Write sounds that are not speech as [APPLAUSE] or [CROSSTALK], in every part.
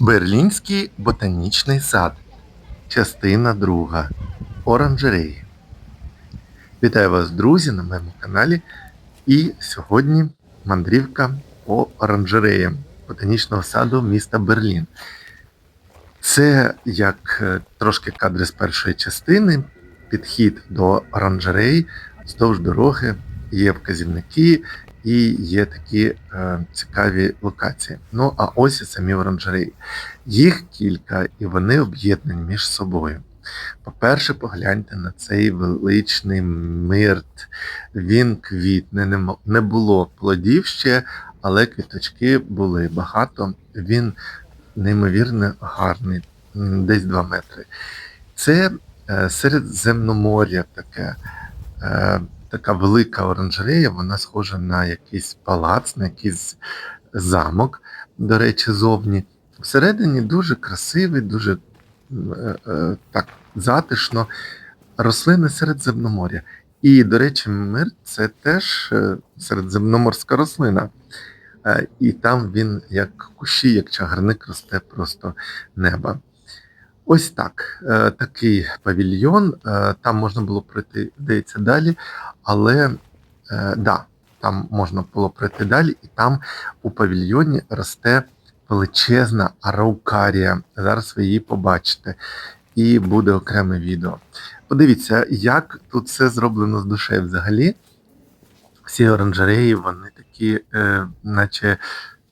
Берлінський ботанічний сад. Частина друга. Оранжереї. Вітаю вас, друзі, на моєму каналі. І сьогодні мандрівка по оранжереям ботанічного саду міста Берлін. Це як е, трошки кадри з першої частини, підхід до оранжерей вздовж дороги, є вказівники і є такі е, цікаві локації. Ну а ось і самі оранжереї. Їх кілька, і вони об'єднані між собою. По-перше, погляньте на цей величний мирт. Він квітне, не було плодів ще, але квіточки були багато. Він неймовірно гарний, десь 2 метри. Це е, Середземномор'я таке. Така велика оранжерея, вона схожа на якийсь палац, на якийсь замок, до речі, зовні. Всередині дуже красивий, дуже е, е, так затишно. Рослини Середземномор'я. І, до речі, мир це теж е, середземноморська рослина. Е, І там він, як кущі, як чагарник, росте просто неба. Ось так. е, Такий павільйон. Там можна було пройти, здається, далі, але е, да, там можна було пройти далі, і там у павільйоні росте величезна араукарія. Зараз ви її побачите. І буде окреме відео. Подивіться, як тут все зроблено з душею взагалі. Всі оранжереї, вони такі, е, наче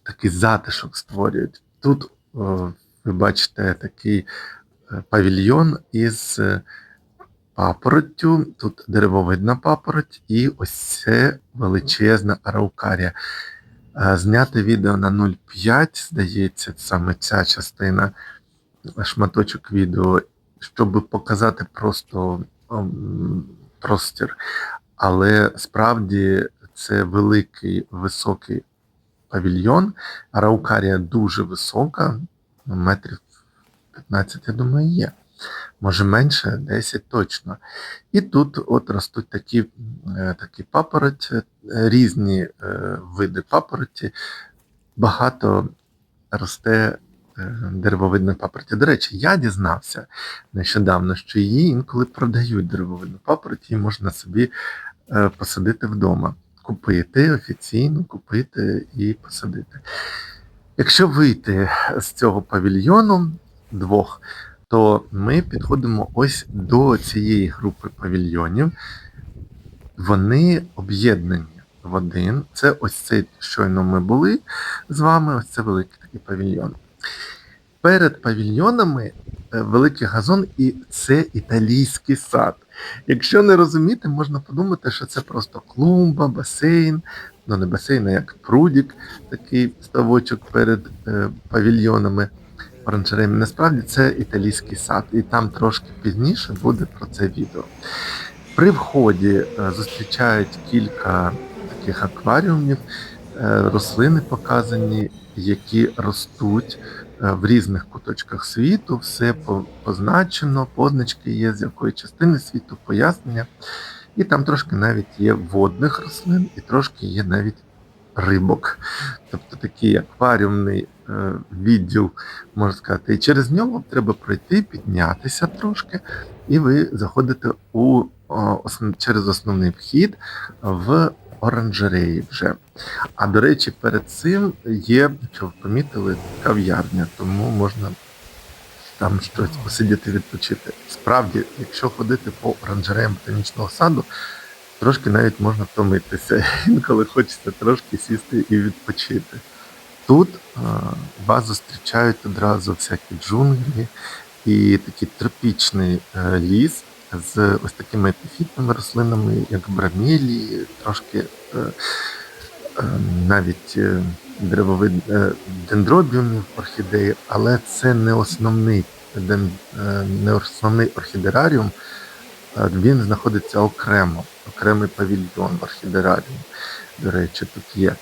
такий затишок створюють. Тут е, ви бачите такий е, павільйон із е, папороттю, тут деревовидна папороть, і ось це величезна араукарія. Е, Зняти відео на 0,5, здається, саме ця частина, шматочок відео, щоб показати просто ем, простір. Але справді це великий високий павільйон. Араукарія дуже висока, метрів 15, я думаю, є. Може менше, 10 точно. І тут от ростуть такі, е, такі папороті, е, різні е, види папороті. Багато росте деревовидної папороті. До речі, я дізнався нещодавно, що її інколи продають деревовидну папороті, її можна собі посадити вдома. Купити офіційно, купити і посадити. Якщо вийти з цього павільйону двох, то ми підходимо ось до цієї групи павільйонів. Вони об'єднані в один. Це ось цей щойно ми були з вами, ось це великий такий павільйон. Перед павільйонами е, великий газон, і це італійський сад. Якщо не розуміти, можна подумати, що це просто клумба, басейн, ну не басейн, а як прудік, такий ставочок перед е, павільйонами оранжереями. Насправді це італійський сад, і там трошки пізніше буде про це відео. При вході е, зустрічають кілька таких акваріумів, е, рослини показані, які ростуть е, в різних куточках світу. Все позначено, позначки є, з якої частини світу, пояснення. І там трошки навіть є водних рослин, і трошки є навіть рибок. Тобто такий акваріумний е, відділ, можна сказати. І через нього треба пройти, піднятися трошки, і ви заходите у, через основний вхід в оранжереї вже. А до речі, перед цим є, якщо ви помітили, кав'ярня, тому можна там щось посидіти, відпочити. Справді, якщо ходити по оранжереям ботанічного саду, трошки навіть можна втомитися. [LAUGHS] Інколи хочеться трошки сісти і відпочити. Тут а, вас зустрічають одразу всякі джунглі і такий тропічний е, ліс з ось такими епіфітними рослинами, як брамілі, трошки е, е, навіть е, деревовид е, дендробіумів орхідеї, але це не основний не основний орхідераріум. Він знаходиться окремо, окремий павільйон в орхідераріум, до речі, тут є.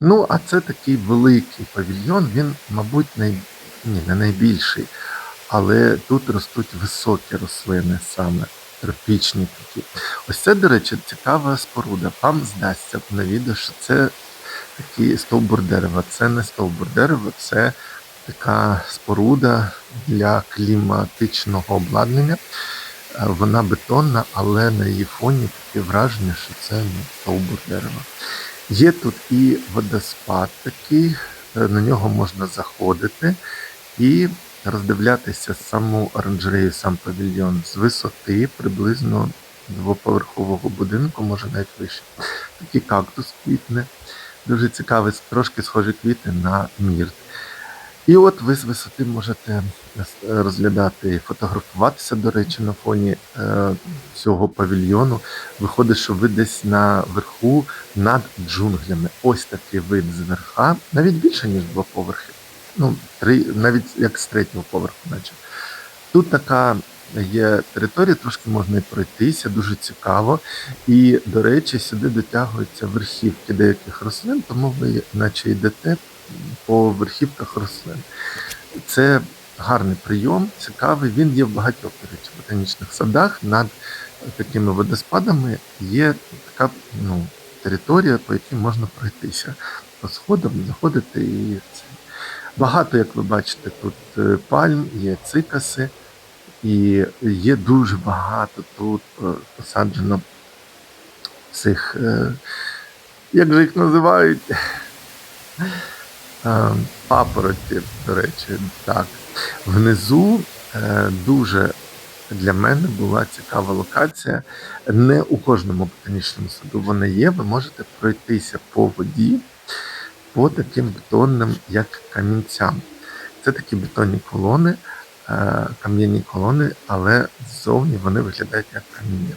Ну, а це такий великий павільйон, він, мабуть, най... Ні, не найбільший, але тут ростуть високі рослини саме, тропічні такі. Ось це, до речі, цікава споруда. Вам здасться на відео, що це такий стовбур дерева. Це не стовбур дерева, це така споруда для кліматичного обладнання. Вона бетонна, але на її фоні таке враження, що це стовбур дерева. Є тут і водоспад такий, е, на нього можна заходити і роздивлятися саму оранжерею, сам павільйон з висоти приблизно двоповерхового будинку, може навіть вище. Такий кактус квітне, дуже цікавий, трошки схожі квіти на мірт. І от ви з висоти можете розглядати, і фотографуватися, до речі, на фоні е, цього павільйону. Виходить, що ви десь на верху над джунглями. Ось такий вид зверха, навіть більше, ніж два поверхи. Ну, три, навіть як з третього поверху, наче. Тут така є територія, трошки можна і пройтися, дуже цікаво. І, до речі, сюди дотягуються верхівки деяких рослин, тому ви наче йдете по верхівках рослин. Це гарний прийом, цікавий. Він є в багатьох речі, ботанічних садах. Над такими водоспадами є така ну, територія, по якій можна пройтися. По сходам заходити і це. Багато, як ви бачите, тут е, пальм, є цикаси, і є дуже багато тут е, посаджено цих, е, як же їх називають? Е, Папороті, до речі, так. Внизу е, дуже для мене була цікава локація. Не у кожному ботанічному саду вона є. Ви можете пройтися по воді по таким бетонним, як камінцям. Це такі бетонні колони, е, кам'яні колони, але ззовні вони виглядають як каміння.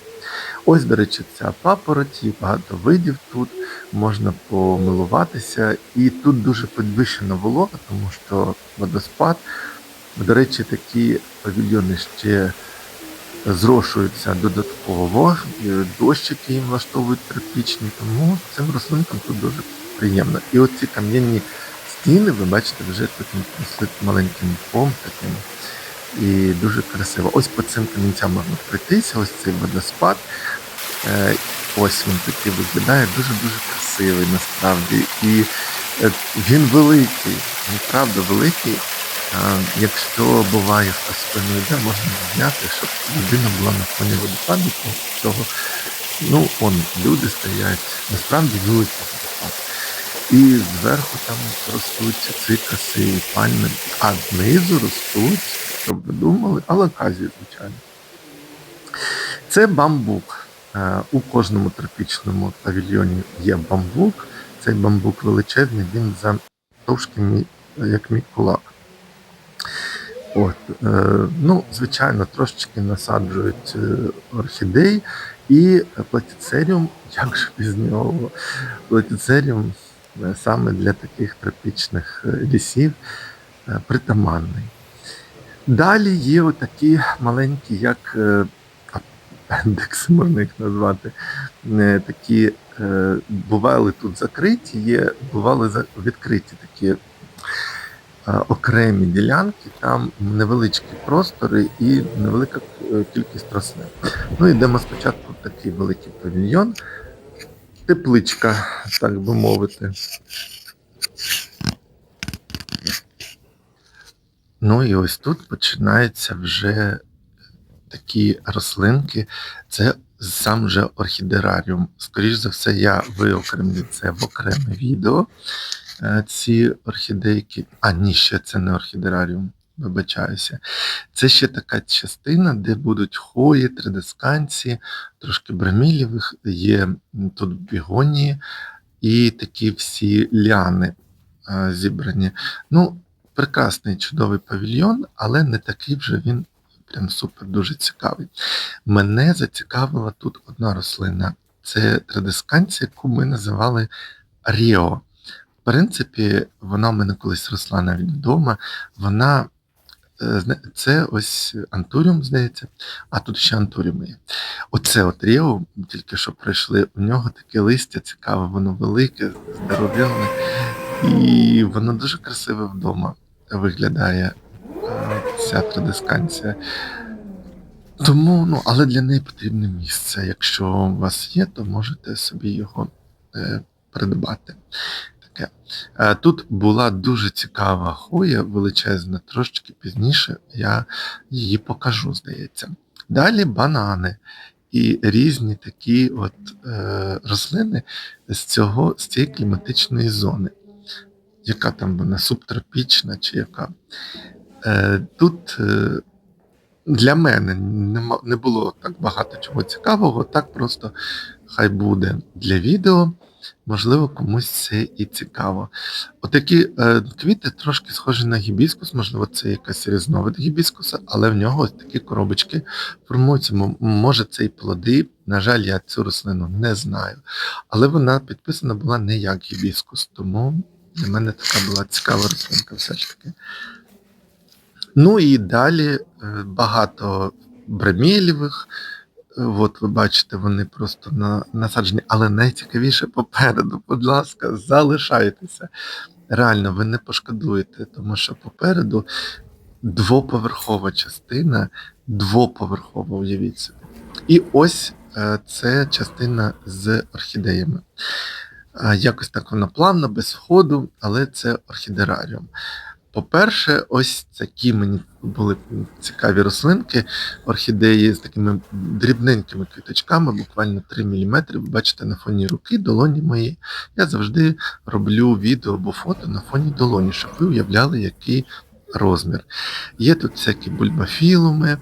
Ось, до речі, ця папороть, є багато видів тут, можна помилуватися. І тут дуже підвищена волога, тому що водоспад. До речі, такі павільйони ще зрошуються додатково, дощики їм влаштовують тропічні, тому цим рослинкам тут дуже приємно. І оці кам'яні стіни, ви бачите, вже таким маленьким мхом таким. І дуже красиво. Ось по цим камінцям можна пройтися, ось цей водоспад. Е, Ось він такий виглядає, дуже-дуже красивий насправді. І е, він великий, він правда великий. Якщо буває хтось спиною йде, можна зняти, щоб людина була на фоні водопаду, цього. Ну, он, люди стоять, насправді великий водопад. І зверху там ростуть цикаси і пальми, а знизу ростуть, щоб ви думали, алаказії, звичайно. Це бамбук. Е, У кожному тропічному павільйоні є бамбук. Цей бамбук величезний, він завтовшки як мій кулак. От, е, ну, звичайно, трошечки насаджують е, орхідей і платіцеріум, [LAUGHS] як же без нього, платіцеріум е, саме для таких тропічних лісів притаманний. Далі є отакі маленькі, як апендекси, [LAUGHS] можна їх назвати. Такі бували тут закриті, є, бували відкриті такі окремі ділянки, там невеличкі простори і невелика е, кількість рослин. Ну йдемо спочатку в такий великий павільйон, тепличка, так би мовити. Ну і ось тут починаються вже такі рослинки. Це сам же орхідераріум. Скоріш за все, я виокремлю це в окреме відео. Ці орхідейки. А, ні, ще це не орхідераріум. Вибачаюся. Це ще така частина, де будуть хої, тридесканці, трошки брамілєвих, є тут бігонії і такі всі ліани зібрані. Ну, прекрасний чудовий павільйон, але не такий вже він прям супер дуже цікавий. Мене зацікавила тут одна рослина. Це традисканція, яку ми називали Ріо. В принципі, вона в мене колись росла навіть вдома. Вона е, це ось антуріум, здається, а тут ще антуріуми є. Оце от Ріо, тільки що пройшли, у нього таке листя цікаве, воно велике, здоровенне, і воно дуже красиве вдома виглядає е, ця традисканція. Тому, ну, але для неї потрібне місце. Якщо у вас є, то можете собі його е, придбати. Таке. Тут була дуже цікава хоя, величезна, трошечки пізніше я її покажу, здається. Далі банани і різні такі от е, рослини з цього з цієї кліматичної зони. Яка там вона субтропічна чи яка? Е, Тут е, для мене не було так багато чого цікавого, так просто хай буде для відео. Можливо, комусь це і цікаво. Отакі е, квіти трошки схожі на гібіскус, можливо, це якась різновид гібіскуса, але в нього ось такі коробочки формуються. Може, це і плоди. На жаль, я цю рослину не знаю. Але вона підписана була не як гібіскус, тому для мене така була цікава рослинка все ж таки. Ну і далі е, багато бремєлєвих. От ви бачите, вони просто на, насаджені, але найцікавіше попереду, будь ласка, залишайтеся. Реально, ви не пошкодуєте, тому що попереду двоповерхова частина, двоповерхова, уявіть собі. І ось е, це частина з орхідеями. Е, Якось так вона плавно, без входу, але це орхідераріум. По-перше, ось такі мені були цікаві рослинки, орхідеї з такими дрібненькими квіточками, буквально 3 мм. Ви бачите на фоні руки, долоні мої. Я завжди роблю відео або фото на фоні долоні, щоб ви уявляли, який розмір. Є тут всякі бульбафілуми,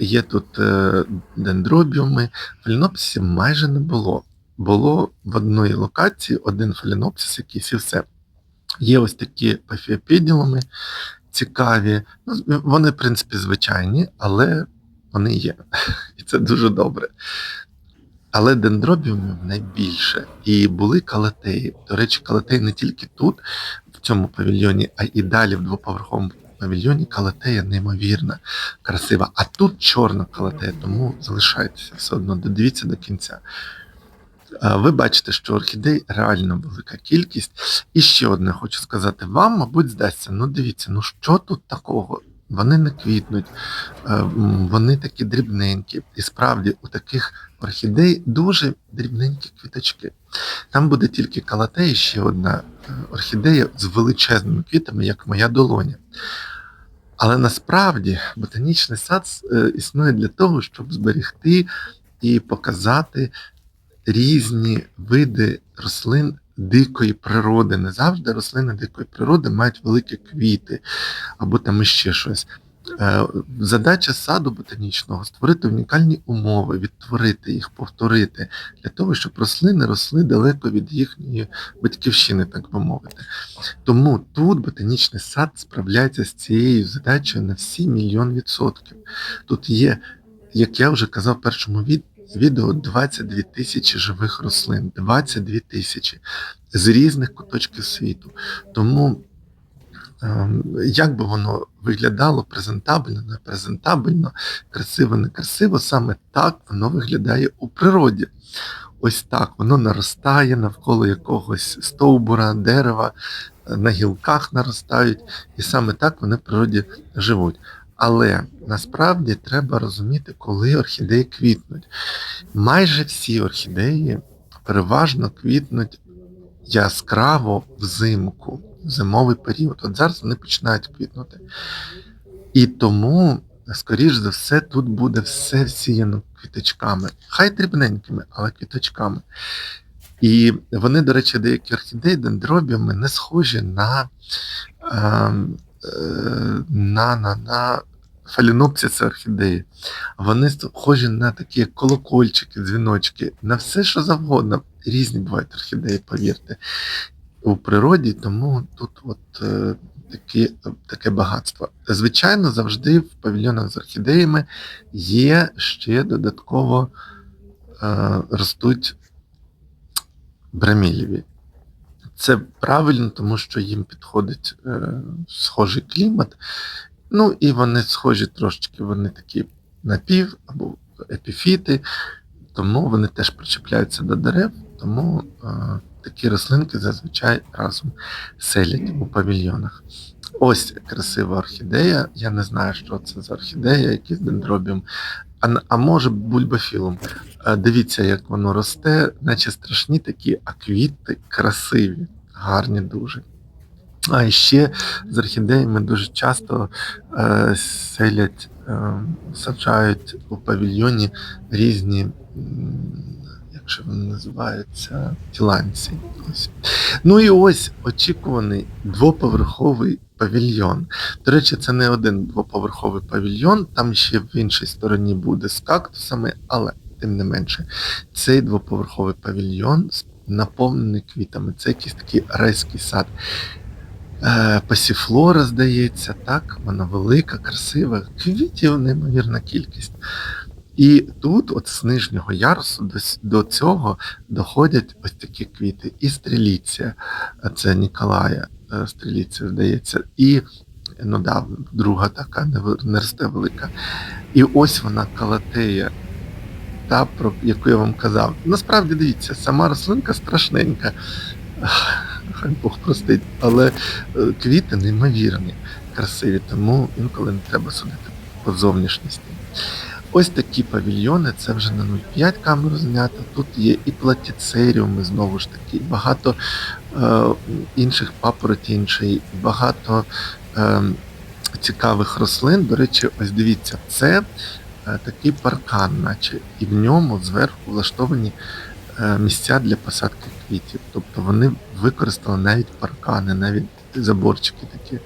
є тут е, дендробіуми. Фалінопсисів майже не було. Було в одній локації один фалінопсис якийсь і все. Є ось такі пафіопіділуми цікаві. Ну, вони, в принципі, звичайні, але вони є. [LAUGHS] І це дуже добре. Але дендробіумів найбільше. І були калатеї. До речі, калатеї не тільки тут, в цьому павільйоні, а і далі в двоповерховому павільйоні калатея неймовірна, красива. А тут чорна калатея, тому залишайтеся все одно, додивіться до кінця. Ви бачите, що орхідей реально велика кількість. І ще одне хочу сказати вам, мабуть, здасться. Ну дивіться, ну що тут такого? Вони не квітнуть, е, вони такі дрібненькі. І справді у таких орхідей дуже дрібненькі квіточки. Там буде тільки калатея, ще одна е, орхідея з величезними квітами, як моя долоня. Але насправді ботанічний сад е, існує для того, щоб зберегти і показати різні види рослин дикої природи. Не завжди рослини дикої природи мають великі квіти або там іще щось. Е, Задача саду ботанічного створити унікальні умови, відтворити їх, повторити, для того, щоб рослини росли далеко від їхньої батьківщини, так би мовити. Тому тут ботанічний сад справляється з цією задачею на всі мільйон відсотків. Тут є, як я вже казав в першому від- відео, 22 тисячі живих рослин, 22 тисячі з різних куточків світу. Тому ем, як би воно виглядало презентабельно, не презентабельно, красиво, не красиво, саме так воно виглядає у природі. Ось так воно наростає навколо якогось стовбура, дерева, е, на гілках наростають, і саме так вони в природі живуть. Але насправді треба розуміти, коли орхідеї квітнуть. Майже всі орхідеї переважно квітнуть яскраво взимку, в зимовий період. От зараз вони починають квітнути. І тому, скоріш за все, тут буде все всіяно квіточками. Хай дрібненькими, але квіточками. І вони, до речі, деякі орхідеї, дендробіуми не схожі на, е, на, на, на фалінопсиси орхідеї. Вони схожі на такі колокольчики, дзвіночки, на все, що завгодно. Різні бувають орхідеї, повірте, у природі, тому тут от е, такі, таке багатство. Звичайно, завжди в павільйонах з орхідеями є ще додатково е, ростуть брамілєві. Це правильно, тому що їм підходить е, схожий клімат. Ну і вони схожі трошечки, вони такі напів або епіфіти, тому вони теж причепляються до дерев, тому е, такі рослинки зазвичай разом селять у павільйонах. Ось красива орхідея. Я не знаю, що це за орхідея, якийсь дендробіум. А, а може бульбафілум. Дивіться, як воно росте, наче страшні такі, а квіти красиві. гарні дуже. А ще з орхідеями дуже часто е, селять, е, саджають у павільйоні різні, як же вони називаються, тіланці. Ось. Ну і ось очікуваний двоповерховий павільйон. До речі, це не один двоповерховий павільйон, там ще в іншій стороні буде з кактусами, але тим не менше, цей двоповерховий павільйон наповнений квітами. Це якийсь такий райський сад. Е, Пасіфлора, здається, так, вона велика, красива, квітів неймовірна кількість. І тут, от з нижнього ярусу, до, до цього доходять ось такі квіти. І стріліція, це Ніколая е, стріліція, здається, і ну да, друга така не, не росте велика. І ось вона калатея, та, про яку я вам казав. Насправді дивіться, сама рослинка страшненька. Хай Бог простить, але е, квіти неймовірні, красиві, тому інколи не треба судити по зовнішності. Ось такі павільйони, це вже на 0,5 камеру знято. Тут є і платіцеріуми, знову ж таки, багато е, інших папоротінчей, багато е, цікавих рослин. До речі, ось дивіться, це такий паркан, наче, і в ньому зверху влаштовані е, місця для посадки квітів. Тобто вони використали навіть паркани, навіть заборчики такі.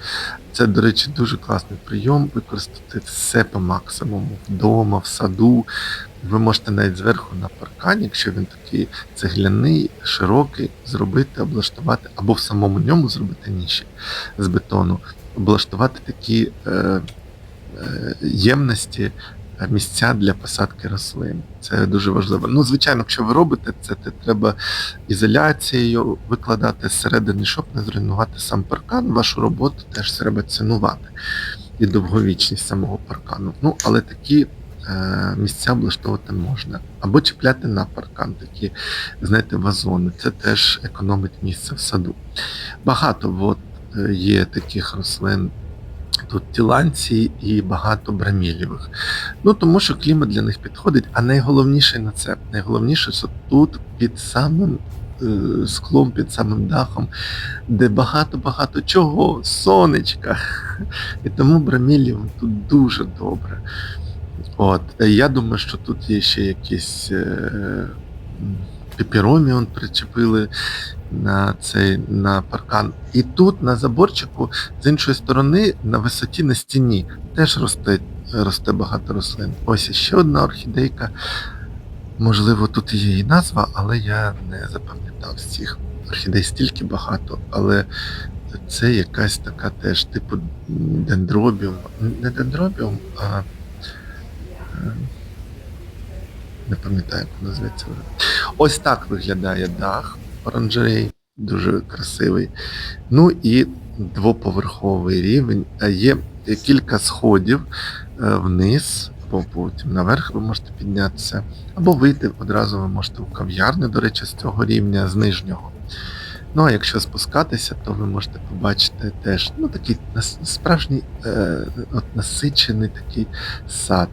Це, до речі, дуже класний прийом використати все по максимуму вдома, в саду. Ви можете навіть зверху на паркані, якщо він такий цегляний, широкий, зробити, облаштувати, або в самому ньому зробити ніші з бетону, облаштувати такі е, е, ємності, е, місця для посадки рослин. Це дуже важливо. Ну, звичайно, якщо ви робите це, то треба ізоляцією викладати зсередини, щоб не зруйнувати сам паркан. Вашу роботу теж треба цінувати і довговічність самого паркану. Ну, але такі е, місця облаштовувати можна. Або чіпляти на паркан такі, знаєте, вазони. Це теж економить місце в саду. Багато от, е, є таких рослин. Тут тіланці і багато брамілєвих. Ну тому що клімат для них підходить, а найголовніше на це, найголовніше, що тут під самим е, склом, під самим дахом, де багато-багато чого, сонечка. І тому брамілєвим тут дуже добре. От, я думаю, що тут є ще якісь е, м, причепили на цей на паркан. І тут на заборчику, з іншої сторони, на висоті на стіні, теж росте, росте багато рослин. Ось ще одна орхідейка. Можливо, тут є і назва, але я не запам'ятав цих орхідей стільки багато, але це якась така теж типу дендробіум. Не дендробіум, а е, не пам'ятаю, як вона зветься. Ось так виглядає дах оранжерей, дуже красивий. Ну і двоповерховий рівень. Є кілька сходів е, вниз, або потім наверх ви можете піднятися, або вийти одразу ви можете у кав'ярню, до речі, з цього рівня, з нижнього. Ну а якщо спускатися, то ви можете побачити теж ну, такий справжній е, от, насичений такий сад.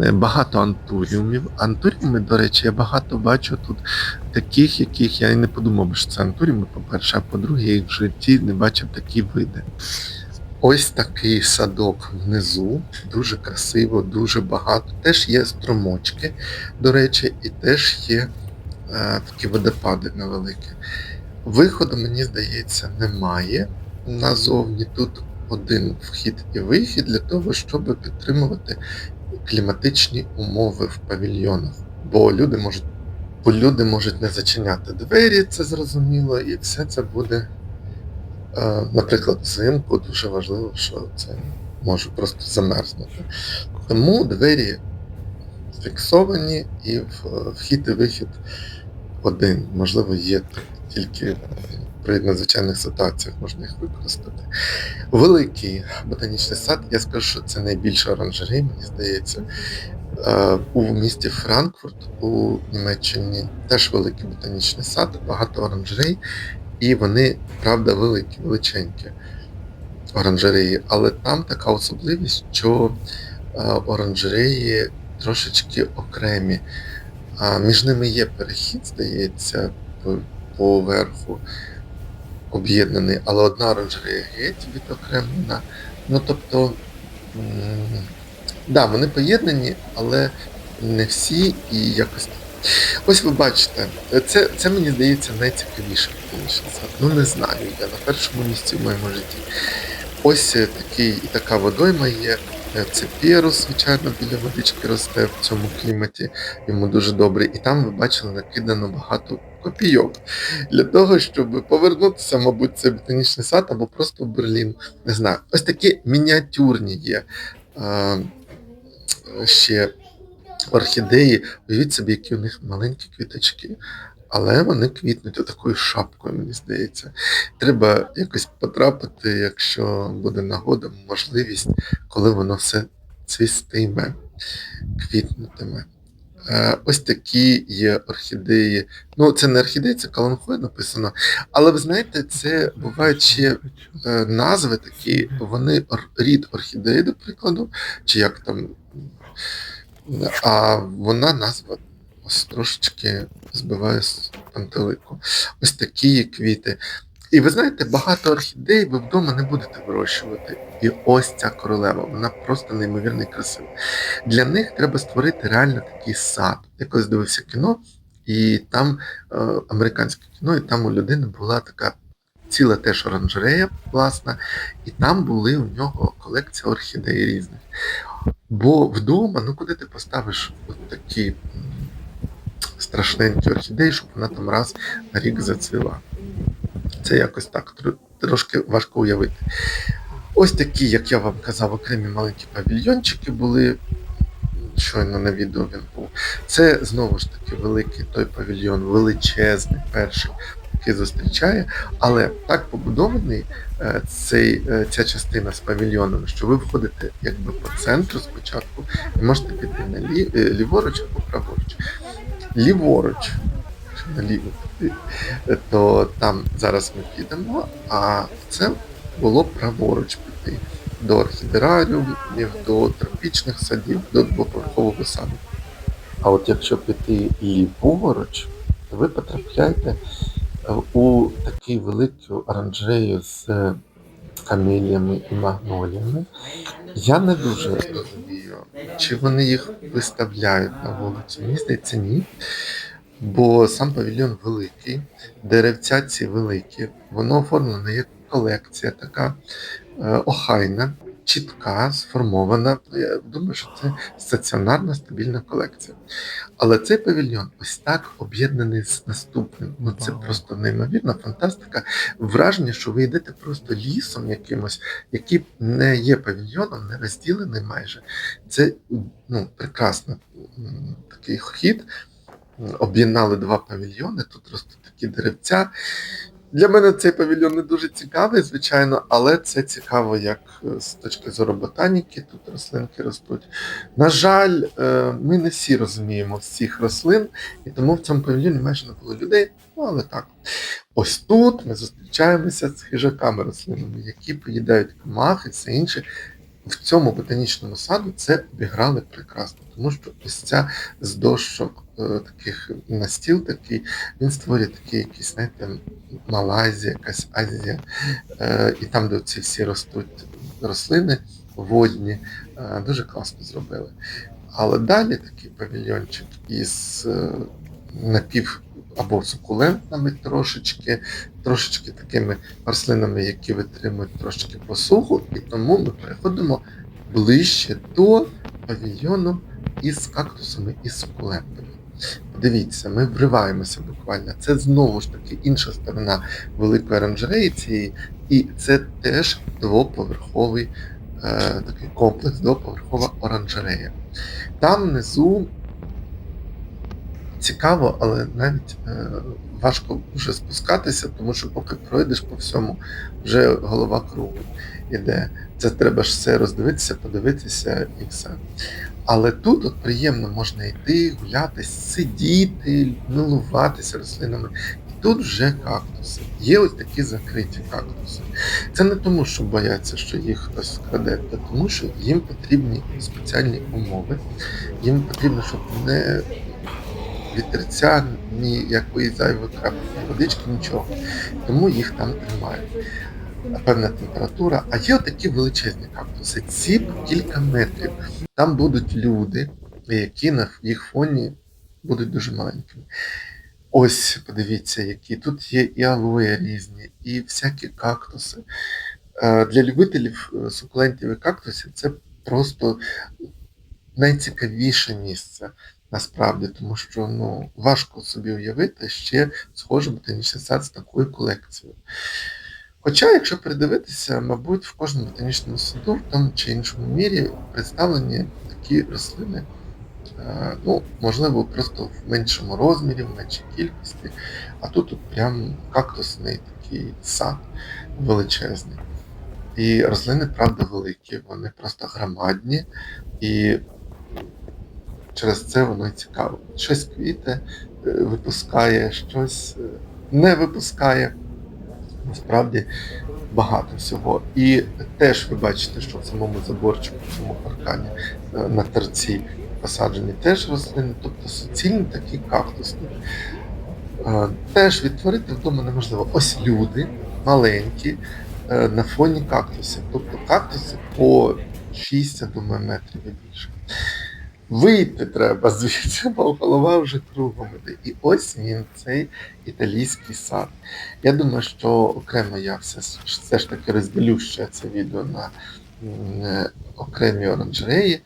Е, Багато антуріумів. Антуріуми, до речі, я багато бачу тут таких, яких я і не подумав, що це антуріуми, по-перше, а по-друге, я їх в житті не бачив такі види. Ось такий садок внизу, дуже красиво, дуже багато. Теж є струмочки, до речі, і теж є е, такі водопади невеликі. Виходу, мені здається, немає назовні. Тут один вхід і вихід для того, щоб підтримувати кліматичні умови в павільйонах. Бо люди можуть, бо люди можуть не зачиняти двері, це зрозуміло, і все це буде, е, наприклад, взимку дуже важливо, що це може просто замерзнути. Тому двері фіксовані і вхід і вихід один. Можливо, є тільки при надзвичайних ситуаціях можна їх використати. Великий ботанічний сад, я скажу, що це найбільший оранжерей, мені здається. Е, У місті Франкфурт у Німеччині теж великий ботанічний сад, багато оранжерей, і вони, правда, великі, величенькі оранжереї. Але там така особливість, що е, оранжереї трошечки окремі. Між ними є перехід, здається, по- поверху. Об'єднаний, але одна оранжерея геть відокремлена. Ну тобто, да, вони поєднані, але не всі і якось. Ось ви бачите, це, це мені здається найцікавіше. Ну не знаю, я на першому місці в моєму житті. Ось е, такий і така водойма є. Е, Це Пєрус, звичайно, біля водички росте в цьому кліматі. Йому дуже добре. І там ви бачили накидано багато копійок для того, щоб повернутися, мабуть, це ботанічний сад або просто в Берлін. Не знаю. Ось такі мініатюрні є е, ще орхідеї. Уявіть собі, які у них маленькі квіточки. Але вони квітнуть отакою шапкою, мені здається. Треба якось потрапити, якщо буде нагода, можливість, коли воно все цвістиме, квітнутиме. Е, Ось такі є орхідеї. Ну, це не орхідеї, це каланхой написано. Але ви знаєте, це бувають ще е, назви такі, вони рід орхідеї, до прикладу, чи як там. А вона назва ось трошечки збиває з пантелику. Ось такі є квіти. І ви знаєте, багато орхідей ви вдома не будете вирощувати. І ось ця королева, вона просто неймовірно красива. Для них треба створити реально такий сад. Я колись дивився кіно, і там е, американське кіно, і там у людини була така ціла теж оранжерея, власна, і там були у нього колекція орхідей різних. Бо вдома, ну куди ти поставиш от такі страшненькі орхідеї, щоб вона там раз на рік зацвіла. Це якось так трошки важко уявити. Ось такі, як я вам казав, окремі маленькі павільйончики були. Щойно на відео він був. Це знову ж таки великий той павільйон, величезний, перший, який зустрічає, але так побудований е, цей, е, ця частина з павільйоном, що ви входите якби по центру спочатку і можете піти на е, ліворуч або праворуч. Ліворуч, наліво то там зараз ми підемо, а це було праворуч піти до орхідераріумів, до тропічних садів, до двоповерхового саду. А от якщо піти ліворуч, то ви потрапляєте е, у такий великий оранжею з е, камеліями і магноліями. Я не дуже розумію, чи вони їх виставляють на вулицю. Мені здається, ні. Бо сам павільйон великий, деревця ці великі, воно оформлено як колекція така е, охайна, чітка, сформована. Я думаю, що це стаціонарна стабільна колекція. Але цей павільйон ось так об'єднаний з наступним. Ну це просто неймовірна фантастика. Враження, що ви йдете просто лісом якимось, який не є павільйоном, не розділений майже. Це ну, прекрасно м, такий хід. Об'єднали два павільйони, тут ростуть такі деревця. Для мене цей павільйон не дуже цікавий, звичайно, але це цікаво як е, з точки зору ботаніки, тут рослинки ростуть. На жаль, е, ми не всі розуміємо всіх рослин, і тому в цьому павільйоні майже не було людей, ну але так. Ось тут ми зустрічаємося з хижаками рослинами, які поїдають комахи, все інше. В цьому ботанічному саду це обіграли прекрасно, тому що ось ця з дощок е, таких настіл такий, він створює такий якийсь, знаєте, Малайзія, якась Азія, е, і там, де ці всі ростуть рослини водні, е, дуже класно зробили. Але далі такий павільйончик із напів або сукулентними трошечки, трошечки такими рослинами, які витримують трошечки посуху, і тому ми переходимо ближче до павільйону із кактусами і сукулентами. Подивіться, ми вриваємося буквально. Це знову ж таки інша сторона великої оранжереї цієї, і це теж двоповерховий е, такий комплекс, двоповерхова оранжерея. Там внизу цікаво, але навіть е, важко вже спускатися, тому що поки пройдеш по всьому, вже голова кругом іде. Це треба ж все роздивитися, подивитися і все. Але тут от приємно можна йти, гуляти, сидіти, милуватися рослинами. І тут вже кактуси. Є ось такі закриті кактуси. Це не тому, що бояться, що їх хтось скраде, а тому що їм потрібні спеціальні умови. Їм потрібно, щоб не вітерця, ні якої зайвої крапки водички, нічого. Тому їх там тримають. Певна температура. А є такі величезні кактуси. Ці по кілька метрів. Там будуть люди, які на їх фоні будуть дуже маленькими. Ось, подивіться, які тут є і алоє різні, і всякі кактуси. Е, Для любителів е, сукулентів і кактусів це просто найцікавіше місце насправді, тому що ну, важко собі уявити ще схожий ботанічний сад з такою колекцією. Хоча, якщо придивитися, мабуть, в кожному ботанічному саду в тому чи іншому мірі представлені такі рослини. Е, Ну, можливо, просто в меншому розмірі, в меншій кількості, а тут прям кактусний такий сад величезний. І рослини, правда, великі, вони просто громадні, і через це воно і цікаво. Щось квіте, е, випускає, щось е, не випускає. Насправді багато всього. І теж ви бачите, що в самому заборчику, в цьому паркані е, на торці посаджені теж рослини, тобто суцільні такі кактусні. Теж відтворити вдома неможливо. Ось люди маленькі на фоні кактусів. Тобто кактуси по 6, я думаю, метрів і більше. Вийти треба звідси, бо голова вже кругом іде. І ось він, цей італійський сад. Я думаю, що окремо я все, все ж таки розділю ще це відео на е, окремі оранжереї,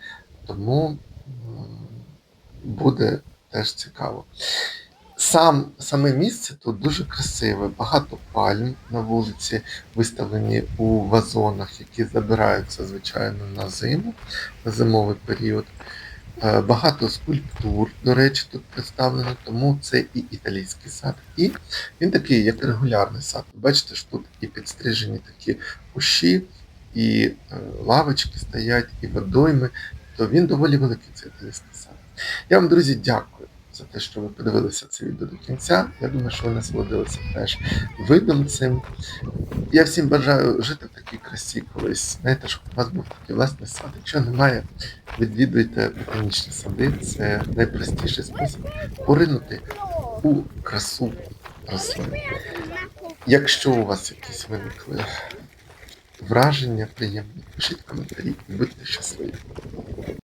тому буде теж цікаво. Сам, саме місце тут дуже красиве, багато пальм на вулиці виставлені у вазонах, які забираються, звичайно, на зиму, на зимовий період. Е, Багато скульптур, до речі, тут представлено, тому це і італійський сад. І він такий, як регулярний сад. Бачите, що тут і підстрижені такі кущі, і е, лавочки стоять, і водойми. То він доволі великий цей італійський сад. Я вам, друзі, дякую за те, що ви подивилися це відео до кінця. Я думаю, що ви насолодилися теж видом цим. Я всім бажаю жити в такій красі колись. Знаєте, щоб у вас був такий власний сад. Якщо немає, відвідуйте ботанічні сади. Це найпростіший спосіб поринути у красу рослин. Якщо у вас якісь виникли враження приємні, пишіть коментарі і будьте щасливі.